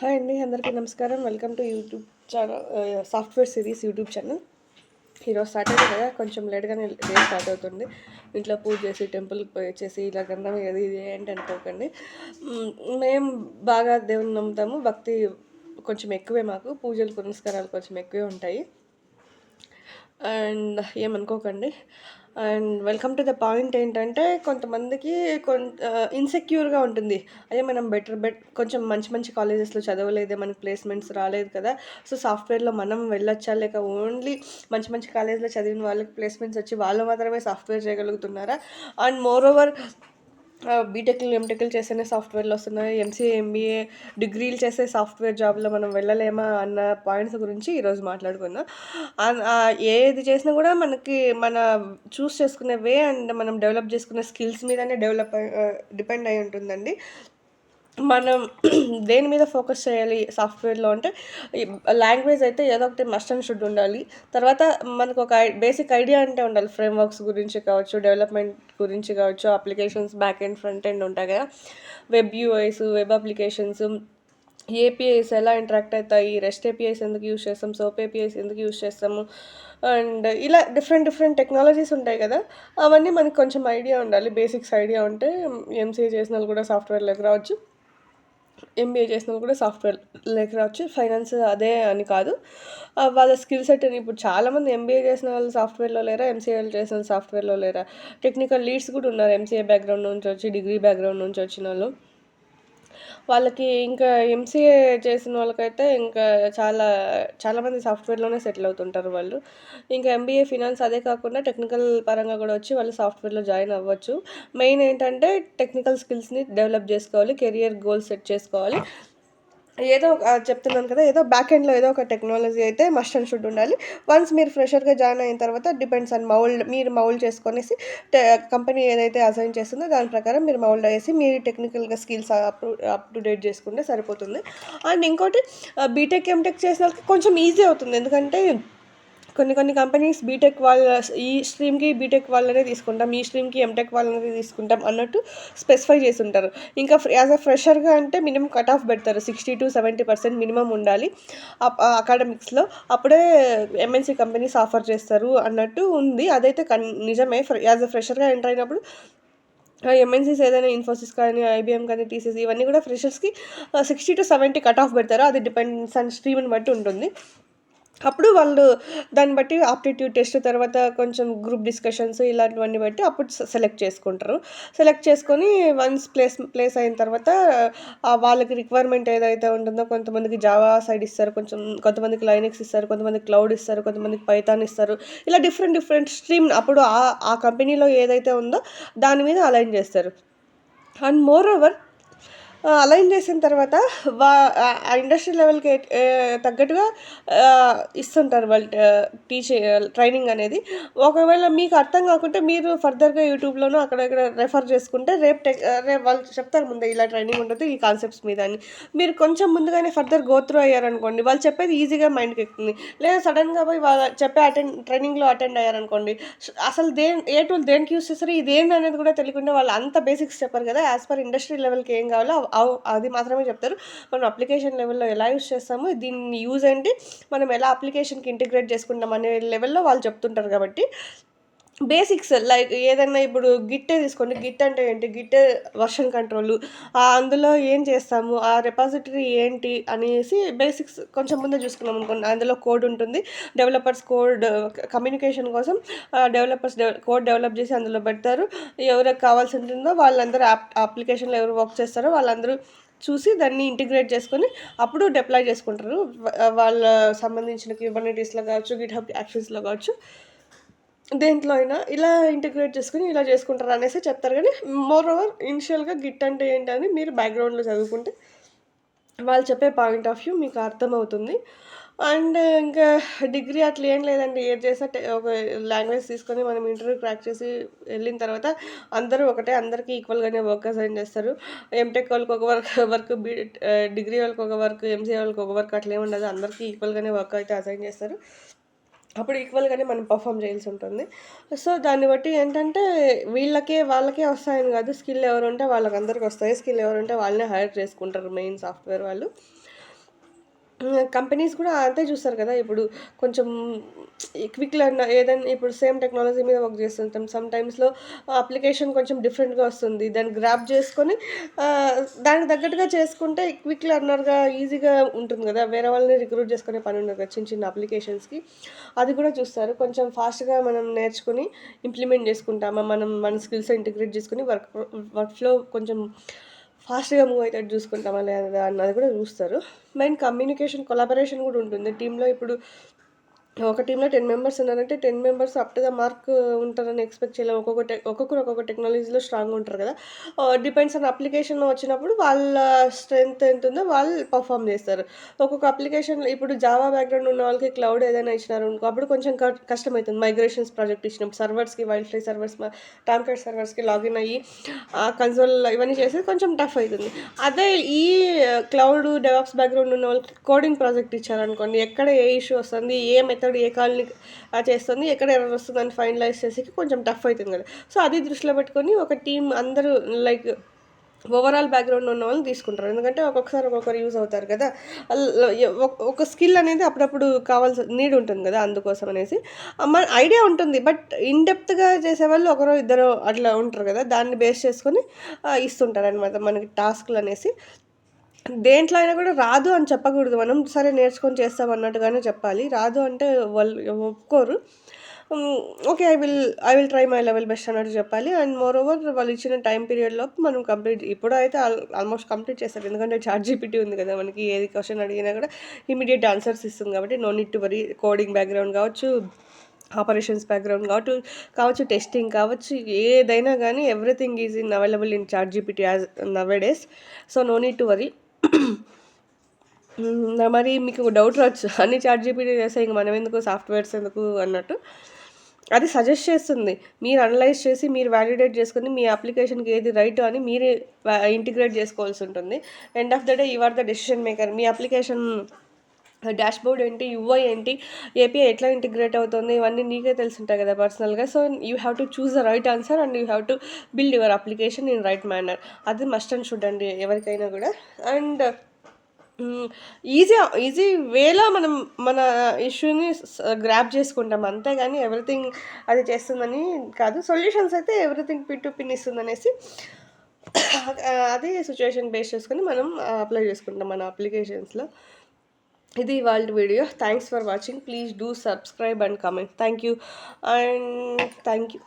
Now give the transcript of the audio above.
Hi అండి అందరికీ నమస్కారం. Welcome to YouTube channel software series YouTube channel. ఈరోజు సాటర్డే కదా కొంచెం లేట్గానే డే స్టార్ట్ అవుతుంది. ఇంట్లో పూజ చేసి టెంపుల్కి పోయి వచ్చేసి ఇలా గంధం ఏది ఇది ఏంటి అనుకోకండి. మేము బాగా దేవుని నమ్ముతాము. భక్తి కొంచెం ఎక్కువే మాకు. పూజలు పునస్కారాలు కొంచెం ఎక్కువే ఉంటాయి. అండ్ ఏమనుకోకండి and welcome to the point ఏంటంటే కొంతమందికి కొంత ఇన్సెక్యూర్గా ఉంటుంది. అదే మనం బెటర్ బెట్ కొంచెం మంచి మంచి కాలేజెస్లో చదవలేదే మనకి ప్లేస్మెంట్స్ రాలేదు కదా. సో సాఫ్ట్వేర్లో మనం వెళ్ళొచ్చా? లేక ఓన్లీ మంచి మంచి కాలేజ్లో చదివిన వాళ్ళకి ప్లేస్మెంట్స్ వచ్చి వాళ్ళు మాత్రమే సాఫ్ట్వేర్ చేయగలుగుతున్నారా? అండ్ మోర్ ఓవర్ బీటెక్లు ఎంటెక్లు చేస్తేనే సాఫ్ట్వేర్లు వస్తున్నాయి. ఎంసీఏ ఎంబీఏ డిగ్రీలు చేసే సాఫ్ట్వేర్ జాబ్లో మనం వెళ్ళలేమా అన్న పాయింట్స్ గురించి ఈరోజు మాట్లాడుకుందాం. ఏది చేసినా కూడా మనకి మన చూస్ చేసుకునే వే అండ్ మనం డెవలప్ చేసుకునే స్కిల్స్ మీదనే డెవలప్ డిపెండ్ అయి ఉంటుందండి. మనం దేని మీద ఫోకస్ చేయాలి సాఫ్ట్వేర్లో అంటే లాంగ్వేజ్ అయితే ఏదో ఒకటి మస్ట్ అండ్ షుడ్ ఉండాలి. తర్వాత మనకు ఒక బేసిక్ ఐడియా అంటే ఉండాలి. ఫ్రేమ్ వర్క్స్ గురించి కావచ్చు డెవలప్మెంట్ గురించి కావచ్చు applications back end front end ఉంటాయి కదా. Web UIs web applications APIs ఎలా ఇంటరాక్ట్ అవుతాయి రెస్ట్ ఏపీఐస్ ఎందుకు యూస్ చేస్తాం సోప్ ఏపీఐస్ ఎందుకు యూస్ చేస్తాము అండ్ ఇలా డిఫరెంట్ డిఫరెంట్ టెక్నాలజీస్ ఉంటాయి కదా. అవన్నీ మనకి కొంచెం ఐడియా ఉండాలి. బేసిక్స్ ఐడియా ఉంటే ఎంసీఏ చేసిన వాళ్ళు కూడా సాఫ్ట్వేర్లోకి రావచ్చు. ఎంబీఏ చేసిన వాళ్ళు కూడా సాఫ్ట్వేర్ లేక రావచ్చు. ఫైనాన్స్ అదే అని కాదు. వాళ్ళ స్కిల్ సెట్ అని ఇప్పుడు చాలామంది ఎంబీఏ చేసిన వాళ్ళు సాఫ్ట్వేర్లో లేరా? ఎంసీఏలు చేసిన వాళ్ళు సాఫ్ట్వేర్లో లేరా? టెక్నికల్ లీడ్స్ కూడా ఉన్నారు. ఎంసీఏ బ్యాక్గ్రౌండ్ నుంచి వచ్చి డిగ్రీ బ్యాక్గ్రౌండ్ నుంచి వచ్చిన వాళ్ళు. వాళ్ళకి ఇంకా ఎంసీఏ చేసిన వాళ్ళకైతే ఇంకా చాలా చాలామంది సాఫ్ట్వేర్లోనే సెటిల్ అవుతుంటారు వాళ్ళు. ఇంకా ఎంబీఏ ఫినాన్స్ అదే కాకుండా టెక్నికల్ పరంగా కూడా వచ్చి వాళ్ళు సాఫ్ట్వేర్లో జాయిన్ అవ్వచ్చు. మెయిన్ ఏంటంటే టెక్నికల్ స్కిల్స్ని డెవలప్ చేసుకోవాలి కెరియర్ గోల్స్ సెట్ చేసుకోవాలి. ఏదో ఒక- చెప్తున్నాను కదా ఏదో బ్యాక్ ఎండ్లో ఏదో ఒక టెక్నాలజీ అయితే మస్ట్ అండ్ షుడ్ ఉండాలి. వన్స్ మీరు ఫ్రెషర్గా జాయిన్ అయిన తర్వాత డిపెండ్స్ ఆన్ మౌల్డ్ మీరు మౌల్డ్ చేసుకొనేసి కంపెనీ ఏదైతే అసైన్ చేస్తుందో దాని ప్రకారం మీరు మౌల్డ్ అయ్యేసి మీరు టెక్నికల్గా skills up up to date చేసుకుంటే సరిపోతుంది. అండ్ ఇంకోటి బీటెక్ ఎంటెక్ చేసిన కొంచెం ఈజీ అవుతుంది. ఎందుకంటే కొన్ని కొన్ని కంపెనీస్ బీటెక్ వాళ్ళ ఈ స్ట్రీమ్కి బీటెక్ వాళ్ళనే తీసుకుంటాం ఈ స్ట్రీమ్కి ఎంటెక్ వాళ్ళనే తీసుకుంటాం అన్నట్టు స్పెసిఫై చేసి ఉంటారు ఇంకా యాజ్ అ ఫ్రెషర్గా అంటే మినిమం కట్ ఆఫ్ పెడతారు sixty to seventy percent minimum ఉండాలి. అకాడమిక్స్లో అప్పుడే ఎంఎన్సీ కంపెనీస్ ఆఫర్ చేస్తారు అన్నట్టు ఉంది. అదైతే కన్ నిజమే. యాజ్ అ ఫ్రెషర్గా ఎంటర్ అయినప్పుడు ఎంఎన్సీస్ ఏదైనా ఇన్ఫోసిస్ కానీ ఐబీఎం కానీ టీసీస్ ఇవన్నీ కూడా ఫ్రెషర్స్కి sixty to seventy cut off పెడతారు. అది డిపెండ్స్ అండ్ స్ట్రీమ్ని బట్టి ఉంటుంది. అప్పుడు వాళ్ళు దాన్ని బట్టి ఆప్టిట్యూడ్ టెస్ట్ తర్వాత కొంచెం గ్రూప్ డిస్కషన్స్ ఇలాంటివన్నీ బట్టి అప్పుడు సెలెక్ట్ చేసుకుంటారు. సెలెక్ట్ చేసుకొని వన్స్ ప్లేస్ ప్లేస్ అయిన తర్వాత వాళ్ళకి రిక్వైర్మెంట్ ఏదైతే ఉంటుందో కొంతమందికి జావా సైడ్ ఇస్తారు కొంచెం కొంతమందికి లైనెక్స్ ఇస్తారు కొంతమందికి క్లౌడ్ ఇస్తారు కొంతమందికి పైథాన్ ఇస్తారు. ఇలా డిఫరెంట్ డిఫరెంట్ స్ట్రీమ్ అప్పుడు ఆ ఆ కంపెనీలో ఏదైతే ఉందో దాని మీద అలైన్ చేస్తారు. అండ్ మోర్ ఓవర్ అలైన్ చేసిన తర్వాత వా ఆ ఇండస్ట్రీ లెవెల్కి తగ్గట్టుగా ఇస్తుంటారు వాళ్ళు టీచ్ ట్రైనింగ్ అనేది. ఒకవేళ మీకు అర్థం కాకుంటే మీరు ఫర్దర్గా యూట్యూబ్లోనూ అక్కడ ఇక్కడ రెఫర్ చేసుకుంటే రేపు టెక్ రేపు వాళ్ళు చెప్తారు ముందే ఇలా ట్రైనింగ్ ఉంటుంది ఈ కాన్సెప్ట్స్ మీద అని. మీరు కొంచెం ముందుగానే ఫర్దర్ గోత్రూ అయ్యారనుకోండి వాళ్ళు చెప్పేది ఈజీగా మైండ్కి ఎక్కుతుంది. లేదా సడన్గా పోయి వాళ్ళు చెప్పే అటెండ్ ట్రైనింగ్లో అటెండ్ అయ్యారనుకోండి అసలు దే ఏ టూల్ దేనికి యూస్ చేస్తారు ఇది అనేది కూడా తెలియకుండా వాళ్ళు అంత బేసిక్స్ చెప్పారు కదా యాజ్ పర్ ఇండస్ట్రీ లెవెల్కి ఏం కావాలో అది మాత్రమే చెప్తారు. మనం అప్లికేషన్ లెవెల్లో ఎలా యూస్ చేస్తాము దీన్ని యూజ్ ఏంటి మనం ఎలా అప్లికేషన్కి ఇంటిగ్రేట్ చేసుకుంటాం అనే లెవెల్లో వాళ్ళు చెప్తుంటారు కాబట్టి బేసిక్స్ లైక్ ఏదైనా ఇప్పుడు గిట్టే తీసుకోండి. గిట్ అంటే ఏంటి? గిట్టే వర్షన్ కంట్రోల్. అందులో ఏం చేస్తాము? ఆ రెపాజిటరీ ఏంటి? అనేసి బేసిక్స్ కొంచెం ముందే చూసుకున్నాం అనుకోండి. అందులో కోడ్ ఉంటుంది. డెవలపర్స్ కోడ్ కమ్యూనికేషన్ కోసం డెవలపర్స్ కోడ్ డెవలప్ చేసి అందులో పెడతారు. ఎవరికి కావాల్సి ఉంటుందో వాళ్ళందరూ యాప్ అప్లికేషన్లో ఎవరు వర్క్ చేస్తారో వాళ్ళందరూ చూసి దాన్ని ఇంటిగ్రేట్ చేసుకొని అప్పుడు డిప్లాయ్ చేసుకుంటారు. వాళ్ళ సంబంధించిన క్యూబర్నిటీస్లో కావచ్చు గిట్ హబ్ యాక్షన్స్లో కావచ్చు. దేంట్లో అయినా ఇలా ఇంటిగ్రేట్ చేసుకుని ఇలా చేసుకుంటారు అనేసి చెప్తారు. కానీ మోర్ ఓవర్ ఇనిషియల్గా గిట్ అంటే ఏంటని మీరు బ్యాక్గ్రౌండ్లో చదువుకుంటే వాళ్ళు చెప్పే పాయింట్ ఆఫ్ వ్యూ మీకు అర్థమవుతుంది. అండ్ ఇంకా డిగ్రీ అట్లా ఏం లేదండి. ఏది చేసినా ఒక లాంగ్వేజ్ తీసుకొని మనం ఇంటర్వ్యూ క్రాక్ చేసి వెళ్ళిన తర్వాత అందరూ ఒకటే అందరికీ ఈక్వల్గానే వర్క్ అసైన్ చేస్తారు. ఎంటెక్ వాళ్ళకి ఒక వర్క్ వర్క్ బీ డిగ్రీ వాళ్ళకి ఒక వర్క్ ఎంసీఏ వాళ్ళకి ఒక వర్క్ అట్లా ఏమి ఉండదు. అందరికీ ఈక్వల్గానే వర్క్ అయితే అసైన్ చేస్తారు. అప్పుడు ఈక్వల్గానే మనం పర్ఫామ్ చేయాల్సి ఉంటుంది. సో దాన్ని బట్టి ఏంటంటే వీళ్ళకే వాళ్ళకే వస్తాయని కాదు స్కిల్ ఎవరు ఉంటే వాళ్ళకి వస్తాయి. స్కిల్ ఎవరు ఉంటే వాళ్ళనే హైర్ చేసుకుంటారు మెయిన్ సాఫ్ట్వేర్ వాళ్ళు. కంపెనీస్ కూడా అంతే చూస్తారు కదా. ఇప్పుడు కొంచెం క్విక్ లెర్న్ ఏదైనా ఇప్పుడు సేమ్ టెక్నాలజీ మీద వర్క్ చేస్తుంటాం. సమ్ టైమ్స్లో అప్లికేషన్ కొంచెం డిఫరెంట్గా వస్తుంది. దాన్ని గ్రాప్ చేసుకొని దానికి తగ్గట్టుగా చేసుకుంటే క్విక్ లెర్నర్గా ఈజీగా ఉంటుంది కదా. వేరే వాళ్ళని రిక్రూట్ చేసుకునే పని ఉండదు కదా చిన్న చిన్న అప్లికేషన్స్కి. అది కూడా చూస్తారు. కొంచెం ఫాస్ట్గా మనం నేర్చుకుని ఇంప్లిమెంట్ చేసుకుంటామా? మనం మన స్కిల్స్ ఇంటిగ్రేట్ చేసుకుని వర్క్ వర్క్ ఫ్లో కొంచెం ఫాస్ట్గా మూవ్ అవుతాడు చూసుకుంటామా లేదా అన్నది కూడా చూస్తారు. మెయిన్ కమ్యూనికేషన్ కొలాబరేషన్ కూడా ఉంటుంది. టీంలో ఇప్పుడు ఒక టీంలో టెన్ మెంబర్స్ ఉన్నారంటే ten members up to the mark ఉంటారని ఎక్స్పెక్ట్ చేయలేము ఒక్కొక్క టెక్ ఒక్కొక్కరు ఒక్కొక్క టెక్నాలజీలో స్ట్రాంగ్ ఉంటారు కదా. డిపెండ్స్ ఆన్ అప్లికేషన్ వచ్చినప్పుడు వాళ్ళ స్ట్రెంగ్త్ ఎంత ఉందో వాళ్ళు పర్ఫామ్ చేస్తారు. ఒక్కొక్క అప్లికేషన్ ఇప్పుడు జావా బ్యాక్గ్రౌండ్ ఉన్న వాళ్ళకి క్లౌడ్ ఏదైనా ఇచ్చినారు అనుకో అప్పుడు కొంచెం క- కష్టమవుతుంది మైగ్రేషన్స్ ప్రాజెక్ట్ ఇచ్చినప్పుడు సర్వర్స్కి వైల్డ్ ఫ్లై సర్వర్స్ టామ్కెట్ సర్వర్స్కి లాగిన్ అయ్యి ఆ కన్సోల్ ఇవన్నీ చేసేది కొంచెం టఫ్ అవుతుంది. అదే ఈ క్లౌడ్ డెవాప్స్ బ్యాక్గ్రౌండ్ ఉన్న వాళ్ళకి కోడింగ్ ప్రాజెక్ట్ ఇచ్చారనుకోండి ఎక్కడ ఏ ఇష్యూ వస్తుంది ఏ మెథడ్ ఏ కాల్ని చేస్తుంది ఎక్కడ ఎర్రర్ వస్తుంది అని ఫైనలైజ్ చేసేకి కొంచెం టఫ్ అవుతుంది కదా. సో అది దృష్టిలో పెట్టుకొని ఒక టీం అందరూ లైక్ ఓవరాల్ బ్యాక్గ్రౌండ్ ఉన్న వాళ్ళు తీసుకుంటారు. ఎందుకంటే ఒక్కొక్కసారి ఒక్కొక్కరు యూజ్ అవుతారు కదా. ఒక- స్కిల్ అనేది అప్పుడప్పుడు కావాల్సి నీడ్ ఉంటుంది కదా అందుకోసం అనేసి. మన ఐడియా ఉంటుంది బట్ ఇన్ డెప్త్గా చేసేవాళ్ళు ఒకరో ఇద్దరు అట్లా ఉంటారు కదా. దాన్ని బేస్ చేసుకొని ఇస్తుంటారు అనమాట మనకి టాస్క్లు అనేసి. దేంట్లో అయినా కూడా రాదు అని చెప్పకూడదు. మనం సరే నేర్చుకొని చేస్తాం అన్నట్టుగానే చెప్పాలి. రాదు అంటే వాళ్ళు ఒప్పుకోరు. Okay I will I will try my level best అన్నట్టు చెప్పాలి. అండ్ మోర్ ఓవర్ వాళ్ళు ఇచ్చిన టైం పీరియడ్లో మనం కంప్లీట్ ఇప్పుడు అయితే ఆల్మోస్ట్ కంప్లీట్ చేస్తారు. ఎందుకంటే చార్ట్ జీపీటీ ఉంది కదా మనకి. ఏది క్వశ్చన్ అడిగినా కూడా ఇమీడియట్ ఆన్సర్స్ ఇస్తుంది కాబట్టి no need to worry coding background కావచ్చు ఆపరేషన్స్ బ్యాక్గ్రౌండ్ కావచ్చు కావచ్చు టెస్టింగ్ కావచ్చు ఏదైనా కానీ everything is in available in ChatGPT as nowadays so no need to worry మరి మీకు డౌట్ రావచ్చు. అన్ని చార్ట్ జీపీటీ చేస్తే ఇంక మనం ఎందుకు సాఫ్ట్వేర్స్ ఎందుకు అన్నట్టు. అది సజెస్ట్ చేస్తుంది. మీరు అనలైజ్ చేసి మీరు వ్యాలిడేట్ చేసుకుని మీ అప్లికేషన్కి ఏది రైట్ అని మీరే ఇంటిగ్రేట్ చేసుకోవాల్సి ఉంటుంది. End of the day you are the decision maker me application dashboard ఏంటి యూఐ ఏంటి ఏపీఐ ఎట్లా ఇంటిగ్రేట్ అవుతుంది ఇవన్నీ నీకే తెలుసుంటాయి కదా పర్సనల్గా so you have to choose the right answer and you have to build your application in right manner అది మస్ట్ అండ్ షుడ్ అండి ఎవరికైనా కూడా. అండ్ ఈజీ ఈజీ వేలో మనం మన ఇష్యూని గ్రాప్ చేసుకుంటాం. అంతేగాని ఎవ్రీథింగ్ అది చేస్తుందని కాదు. సొల్యూషన్స్ అయితే ఎవ్రీథింగ్ పిన్ టు పిన్ ఇస్తుందనేసి అదే సిచ్యువేషన్ బేస్ చేసుకొని మనం అప్లై చేసుకుంటాం మన అప్లికేషన్స్లో. ఇది ఇవాళ video. Thanks for watching. Please do subscribe and comment. Thank you. And thank you.